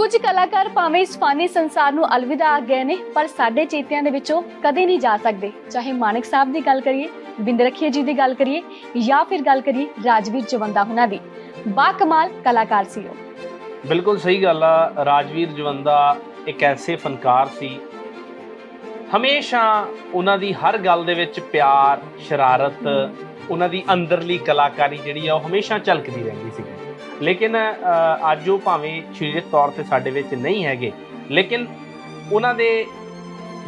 ਕੁਝ ਕਲਾਕਾਰ ਭਾਵੇਂ ਇਸ ਫਾਨੀ ਸੰਸਾਰ ਨੂੰ ਅਲਵਿਦਾ ਆ ਗਏ ਨੇ, ਪਰ ਸਾਡੇ ਚੇਤਿਆਂ ਦੇ ਵਿੱਚੋਂ ਕਦੇ ਨਹੀਂ ਜਾ ਸਕਦੇ। ਚਾਹੇ ਮਾਨਕ ਸਾਹਿਬ ਦੀ ਗੱਲ ਕਰੀਏ ਬਿੰਦ ਰਖੀਏ ਜੀ ਦੀ ਗੱਲ ਕਰੀਏ, ਜਾਂ ਫਿਰ ਗੱਲ ਕਰੀਏ ਰਾਜਵੀਰ ਜਵੰਦਾ ਹੁਣਾਂ ਦੀ। ਬਾ ਕਮਾਲ ਕਲਾਕਾਰ ਸੀ ਉਹ। ਬਿਲਕੁਲ ਸਹੀ ਗੱਲ ਆ, ਰਾਜਵੀਰ ਜਵੰਦਾ ਇੱਕ ਐਸੇ ਫਨਕਾਰ ਸੀ। ਹਮੇਸ਼ਾ ਉਹਨਾਂ ਦੀ ਹਰ ਗੱਲ ਦੇ ਵਿੱਚ ਪਿਆਰ, ਸ਼ਰਾਰਤ, ਉਹਨਾਂ ਦੀ ਅੰਦਰਲੀ ਕਲਾਕਾਰੀ ਜਿਹੜੀ ਆ, ਉਹ ਹਮੇਸ਼ਾ ਝਲਕਦੀ ਰਹਿੰਦੀ ਸੀ ਲੇਕਿਨ ਅੱਜ ਉਹ ਭਾਵੇਂ ਸਰੀਰਕ ਤੌਰ ਤੇ ਸਾਡੇ ਵਿੱਚ ਨਹੀਂ ਹੈਗੇ ਲੇਕਿਨ ਉਹਨਾਂ ਦੇ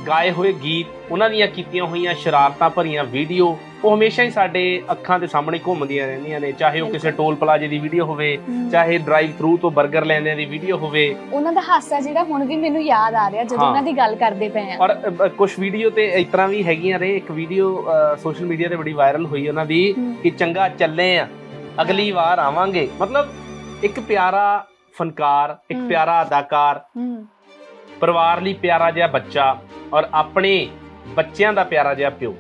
ਗਾਏ ਹੋਏ ਗੀਤ ਉਹਨਾਂ ਦੀਆਂ ਕੀਤੀਆਂ ਹੋਈਆਂ ਸ਼ਰਾਰਤਾਂ ਭਰੀਆਂ ਵੀਡੀਓ ਉਹ ਹਮੇਸ਼ਾ ਹੀ ਸਾਡੇ ਅੱਖਾਂ ਦੇ ਸਾਹਮਣੇ ਘੁੰਮਦੀਆਂ ਰਹਿੰਦੀਆਂ ਨੇ ਚਾਹੇ ਉਹ ਕਿਸੇ ਟੋਲ ਪਲਾਜ਼ੇ ਦੀ ਵੀਡੀਓ ਹੋਵੇ ਚਾਹੇ ਡਰਾਈਵ ਥਰੂ ਤੋਂ 버ਗਰ ਲੈਂਦਿਆਂ ਦੀ ਵੀਡੀਓ ਹੋਵੇ। ਉਹਨਾਂ ਦਾ ਹਾਸਾ ਜਿਹੜਾ ਹੁਣ ਵੀ ਮੈਨੂੰ ਯਾਦ ਆ ਰਿਹਾ ਜਦੋਂ। ਉਹਨਾਂ ਦੀ ਗੱਲ ਕਰਦੇ ਪਏ ਆ। ਔਰ ਕੁਝ ਵੀਡੀਓ ਤੇ ਇਸ ਤਰ੍ਹਾਂ ਵੀ ਹੈਗੀਆਂ ਨੇ ਇੱਕ ਵੀਡੀਓ ਸੋਸ਼ਲ ਮੀਡੀਆ ਤੇ ਬੜੀ ਵਾਇਰਲ ਹੋਈ ਉਹਨਾਂ ਦੀ। ਕਿ ਚੰਗਾ ਚੱਲੇ ਆ। ਅਗਲੀ ਵਾਰ ਆਵਾਂਗੇ ਮਤਲਬ ਇੱਕ ਪਿਆਰਾ ਫਨਕਾਰ ਇੱਕ। ਪਿਆਰਾ ਅਦਾਕਾਰ ਪਰਿਵਾਰ ਲਈ ਪਿਆਰਾ ਜਿਹਾ ਬੱਚਾ ਔਰ ਆਪਣੇ ਬੱਚਿਆਂ ਦਾ ਪਿਆਰਾ ਜਿਹਾ ਪਿਓ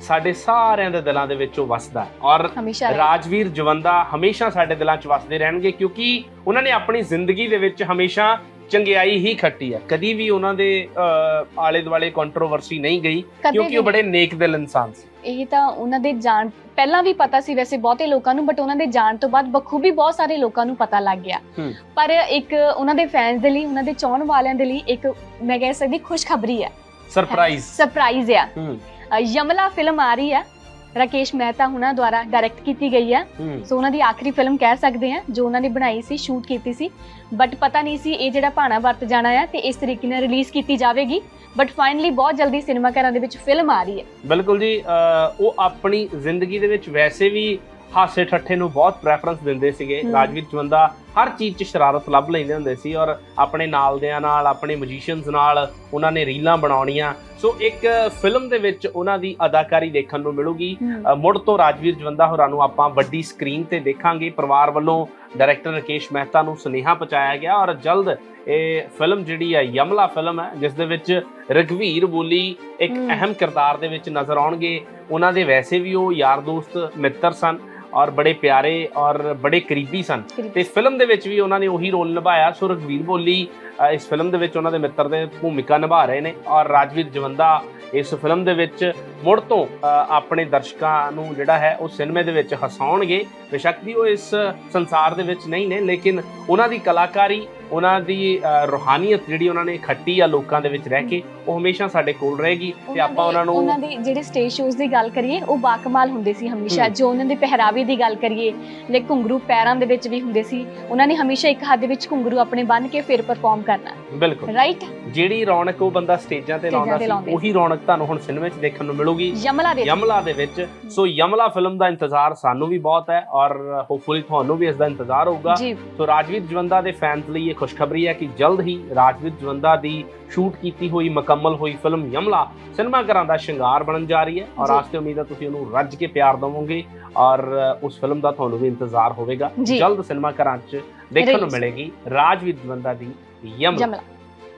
ਸਾਡੇ ਸਾਰਿਆਂ ਦੇ ਦਿਲਾਂ ਦੇ ਵਿੱਚ ਉਹ ਵਸਦਾ ਹੈ ਔਰ। ਰਾਜਵੀਰ ਜਵੰਦਾ ਹਮੇਸ਼ਾ ਸਾਡੇ ਦਿਲਾਂ 'ਚ ਵਸਦੇ ਰਹਿਣਗੇ ਕਿਉਂਕਿ ਉਹਨਾਂ ਨੇ ਆਪਣੀ ਜ਼ਿੰਦਗੀ ਦੇ ਵਿੱਚ ਹਮੇਸ਼ਾ ਚੰਗਿਆਈ ਹੀ ਖੱਟੀ ਹੈ ਕਦੀ ਵੀ ਉਹਨਾਂ ਦੇ ਅਹ, ਆਲੇ ਦੁਆਲੇ ਕੰਟਰੋਵਰਸੀ ਨਹੀਂ ਗਈ ਕਦੇ ਕਿਉਂਕਿ ਵੀ ਉਹ ਬੜੇ ਨੇਕ ਦਿਲ ਇਨਸਾਨ ਸੀ। ਇਹ ਤਾਂ ਉਹਨਾਂ ਦੇ ਜਾਣ ਪਹਿਲਾਂ ਵੀ ਪਤਾ ਸੀ ਵੈਸੇ ਬਹੁਤੇ ਲੋਕਾਂ ਨੂੰ ਬਟ ਉਹਨਾਂ ਦੇ ਜਾਣ ਤੋਂ ਬਾਅਦ ਬਖੂਬੀ ਬਹੁਤ ਸਾਰੇ ਲੋਕਾਂ ਨੂੰ ਪਤਾ ਲੱਗ ਗਿਆ। ਹੂੰ। ਪਰ ਇੱਕ ਉਹਨਾਂ ਦੇ ਫੈਨਸ ਦੇ ਲਈ ਉਹਨਾਂ ਦੇ ਚਾਹਣ ਵਾਲਿਆਂ ਦੇ ਲਈ ਇੱਕ ਮੈਂ ਕਹਿ ਸਕਦੀ ਖੁਸ਼ਖਬਰੀ ਹੈ। ਸਰਪ੍ਰਾਈਜ਼ ਸਰਪ੍ਰਾਈਜ਼ ਆ। ਹੂੰ। ਅ, ਯਮਲਾ ਫਿਲਮ ਆ ਰਹੀ ਹੈ। ਰਾਕੇਸ਼ ਮਹਿਤਾ ਹੁਣਾਂ ਦੁਆਰਾ ਡਾਇਰੈਕਟ ਕੀਤੀ ਗਈ ਹੈ। ਹੂੰ। ਸੋ ਉਹਨਾਂ ਦੀ ਆਖਰੀ ਫਿਲਮ ਕਹਿ ਸਕਦੇ ਹਾਂ ਜੋ ਉਹਨਾਂ ਨੇ ਬਣਾਈ ਸੀ ਸ਼ੂਟ ਕੀਤੀ ਸੀ। ਬਟ ਪਤਾ ਨਹੀਂ ਸੀ ਇਹ ਜਿਹੜਾ ਭਾਣਾ ਵਰਤ ਜਾਣਾ ਹੈ ਤੇ ਇਸ ਤਰੀਕੇ ਨਾਲ ਰਿਲੀਜ਼ ਕੀਤੀ ਜਾਵੇਗੀ। ਬਟ ਫਾਈਨਲੀ ਬਹੁਤ ਜਲਦੀ ਸਿਨੇਮਾ ਘਰਾਂ ਦੇ ਵਿੱਚ ਫਿਲਮ ਆ ਰਹੀ ਹੈ। ਬਿਲਕੁਲ ਜੀ ਅਹ, ਉਹ ਆਪਣੀ ਜ਼ਿੰਦਗੀ ਦੇ ਵਿੱਚ ਵੈਸੇ ਵੀ ਹਾਸੇ ਠੱਠੇ ਨੂੰ ਬਹੁਤ ਪ੍ਰੈਫਰੈਂਸ ਦਿੰਦੇ ਸੀਗੇ। ਹਮ। ਰਾਜਵੀਰ ਚਵੰਦਾ ਹਰ ਚੀਜ਼ 'ਚ ਸ਼ਰਾਰਤ ਲੱਭ ਲੈਂਦੇ ਹੁੰਦੇ ਸੀ ਔਰ ਆਪਣੇ ਨਾਲਦਿਆਂ ਨਾਲ ਆਪਣੇ ਮਜੀਸ਼ੀਅਨਸ ਨਾਲ ਉਹਨਾਂ ਨੇ ਰੀਲਾਂ ਬਣਾਉਣੀਆਂ। ਸੋ ਇੱਕ ਫਿਲਮ ਦੇ ਵਿੱਚ ਉਹਨਾਂ ਦੀ ਅਦਾਕਾਰੀ ਦੇਖਣ ਨੂੰ ਮਿਲੂਗੀ। ਮੁੜ ਤੋਂ ਰਾਜਵੀਰ ਜਵੰਦਾ ਹੋਰਾਂ ਨੂੰ ਆਪਾਂ ਵੱਡੀ ਸਕਰੀਨ ਤੇ ਦੇਖਾਂਗੇ। ਪਰਿਵਾਰ ਵੱਲੋਂ ਡਾਇਰੈਕਟਰ ਰਕੇਸ਼ ਮਹਿਤਾ ਨੂੰ ਸੁਨੇਹਾ ਪਹੁੰਚਾਇਆ ਗਿਆ ਔਰ ਜਲਦ ਇਹ ਫਿਲਮ ਜਿਹੜੀ ਹੈ ਯਮਲਾ ਫਿਲਮ ਹੈ ਜਿਸ ਦੇ ਵਿੱਚ ਰਘਵੀਰ ਬੋਲੀ ਇੱਕ ਹਮ। ਅਹਿਮ ਕਿਰਦਾਰ ਦੇ ਵਿੱਚ ਨਜ਼ਰ ਆਉਣਗੇ। ਉਹਨਾਂ ਦੇ ਵੈਸੇ ਵੀ ਉਹ ਯਾਰ ਦੋਸਤ ਮਿੱਤਰ ਸਨ। ਔਰ ਬੜੇ ਪਿਆਰੇ ਔਰ ਬੜੇ ਕਰੀਬੀ ਸਨ। ਤੇ ਇਸ ਫਿਲਮ ਦੇ ਵਿੱਚ ਵੀ ਉਹਨਾਂ ਨੇ ਉਹੀ ਰੋਲ ਨਿਭਾਇਆ। ਸੋ ਰਘਵੀਰ ਬੋਲੀ ਇਸ ਫਿਲਮ ਦੇ ਵਿੱਚ ਉਹਨਾਂ ਦੇ ਮਿੱਤਰ ਦੇ ਭੂਮਿਕਾ ਨਿਭਾ ਰਹੇ ਨੇ ਔਰ ਰਾਜਵੀਰ ਜਵੰਦਾ ਇਸ ਫਿਲਮ ਦੇ ਵਿੱਚ ਮੁੜ ਤੋਂ ਆਪਣੇ ਦਰਸ਼ਕਾਂ ਨੂੰ ਜਿਹੜਾ ਹੈ ਉਹ ਸਿਨੇਮੇ ਦੇ ਵਿੱਚ ਹਸਾਉਣਗੇ। ਬੇਸ਼ੱਕ ਵੀ ਉਹ ਇਸ ਸੰਸਾਰ ਦੇ ਵਿੱਚ ਨਹੀਂ ਨੇ ਲੇਕਿਨ ਉਹਨਾਂ ਦੀ ਕਲਾਕਾਰੀ ਉਹਨਾਂ ਦੀ ਅ, ਰੂਹਾਨੀਅਤ ਜਿਹੜੀ ਉਹਨਾਂ ਨੇ ਖੱਟੀ ਆ ਲੋਕਾਂ ਦੇ ਵਿੱਚ ਰਹਿ ਕੇ ਉਹ ਹਮੇਸ਼ਾ ਸਾਡੇ ਕੋਲ ਰਹੇਗੀ ਤੇ ਆਪਾਂ ਦੇ- ਉਹਨਾਂ ਨੂੰ ਉਹਨਾਂ ਦੇ ਜਿਹੜੇ ਸਟੇਜ ਸ਼ੋਜ਼ ਦੀ ਗੱਲ ਕਰੀਏ ਉਹ ਬਾਕਮਾਲ ਹੁੰਦੇ ਸੀ ਹਮੇਸ਼ਾ। ਹਮ। ਜੋ ਉਹਨਾਂ ਦੇ ਪਹਿਰਾਵੇ ਦੀ ਗੱਲ ਕਰੀਏ ਲੈ ਘੁੰਗਰੂ ਪੈਰਾਂ ਦੇ ਵਿੱਚ ਵੀ ਹੁੰਦੇ ਸੀ ਉਹਨਾਂ ਨੇ ਹਮੇਸ਼ਾ ਇੱਕ ਹੱਥ ਦੇ ਵਿੱਚ ਘੁੰਗਰੂ ਆਪਣੇ ਬੰਨ ਕੇ ਫਿਰ ਪਰਫਾਰਮ ਕਰਨਾ। ਬਿਲਕੁਲ। ਰਾਈਟ ਜਿਹੜੀ ਰੌਣਕ ਉਹ ਬੰਦਾ ਸਟੇਜਾਂ ਤੇ ਸਟੇਜਾਂ ਲਾਉਂਦਾ ਤੇ ਸੀ ਲਾਉਂਦੇ ਉਹੀ ਰੌਣਕ ਤੁਹਾਨੂੰ ਹੁਣ ਸਿਨੇਮੇ 'ਚ ਦੇਖਣ ਨੂੰ ਮਿਲੂਗੀ। ਯਮਲਾ ਦੇ ਯਮਲਾ ਦੇ ਵਿੱਚ। ਸੋ ਯਮਲਾ ਫਿਲਮ ਦਾ ਇੰਤਜ਼ਾਰ ਸਾਨੂੰ ਵੀ ਬਹੁਤ ਹੈ ਔਰ ਹੋਪਫੁਲੀ ਤੁਹਾਨੂੰ ਵੀ ਇਸ ਦਾ ਇੰਤਜ਼ਾਰ ਹੋਊਗਾ। ਜੀ। ਸੋ ਰਾਜਵੀਰ ਜਵੰਦਾ ਦੇ ਫੈਨਸ ਲਈ ਇਹ ਖੁਸ਼ਖਬਰੀ ਹੈ ਕਿ ਜਲਦ ਹੀ ਰਾਜਵੀਰ ਜਵੰਦਾ ਦੀ ਸ਼ੂਟ ਕੀਤੀ ਹੋਈ ਮੁਕੰਮਲ ਹੋਈ ਫਿਲਮ ਯਮਲਾ ਸਿਨੇਮਾ ਘਰਾਂ ਦਾ ਸ਼ਿੰਗਾਰ ਬਣਨ ਜਾ ਰਹੀ ਹੈ ਔਰ ਜੀ। ਆਸ ਤੇ ਉਮੀਦ ਹੈ ਤੁਸੀਂ ਉਹਨੂੰ ਰੱਜ ਕੇ ਪਿਆਰ ਦੇਵੋਗੇ ਔਰ ਉਸ ਫਿਲਮ ਦਾ ਤੁਹਾਨੂੰ ਵੀ ਇੰਤਜ਼ਾਰ ਹੋਵੇਗਾ। ਜਲਦ ਸਿਨੇਮਾ ਘਰਾਂ 'ਚ ਦੇਖਣ ਨੂੰ। ਮਿਲੇਗੀ ਰਾਜਵੀਰ ਜਵੰਦਾ ਦੀ ਯਮਲਾ